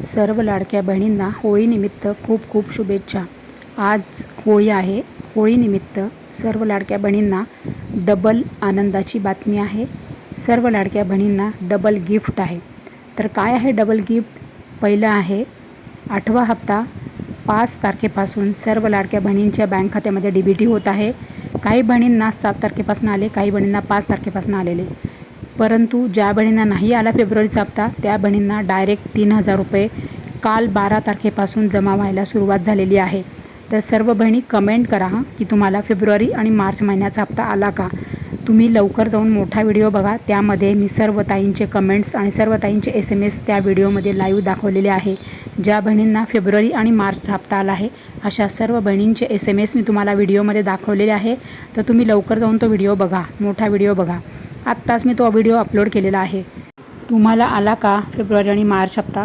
सर्व लाडक्या बहिणींना होळीनिमित्त खूप खूप शुभेच्छा. आज होळी आहे. होळीनिमित्त सर्व लाडक्या बहिणींना डबल आनंदाची बातमी आहे. सर्व लाडक्या बहिणींना डबल गिफ्ट आहे. तर काय आहे डबल गिफ्ट पहिलं आहे आठवा हप्ता पाच तारखेपासून सर्व लाडक्या बहिणींच्या बँक खात्यामध्ये डी बी टी होत आहे. काही बहिणींना सात तारखेपासून आले काही बहिणींना पाच तारखेपासून आलेले. परंतु ज्या बहिणींना नाही आला फेब्रुवारीचा हप्ता त्या बहिणींना डायरेक्ट तीन हजार रुपये काल बारा तारखेपासून जमा व्हायला सुरुवात झालेली आहे. तर सर्व बहिणी कमेंट करा हां की तुम्हाला फेब्रुवारी आणि मार्च महिन्याचा हप्ता आला का? तुम्ही लवकर जाऊन मोठा व्हिडिओ बघा. त्यामध्ये मी सर्व ताईंचे कमेंट्स आणि सर्व ताईंचे एस एम एस त्या व्हिडिओमध्ये लाईव्ह दाखवलेले आहे. ज्या बहिणींना फेब्रुवारी आणि मार्चचा हप्ता आला आहे अशा सर्व बहिणींचे एस एम एस मी तुम्हाला व्हिडिओमध्ये दाखवलेले आहे. तर तुम्ही लवकर जाऊन तो व्हिडिओ बघा मोठा व्हिडिओ बघा. आत्ताच मी तो व्हिडिओ अपलोड केलेला आहे. तुम्हाला आला का फेब्रुवारी आणि मार्च हप्ता?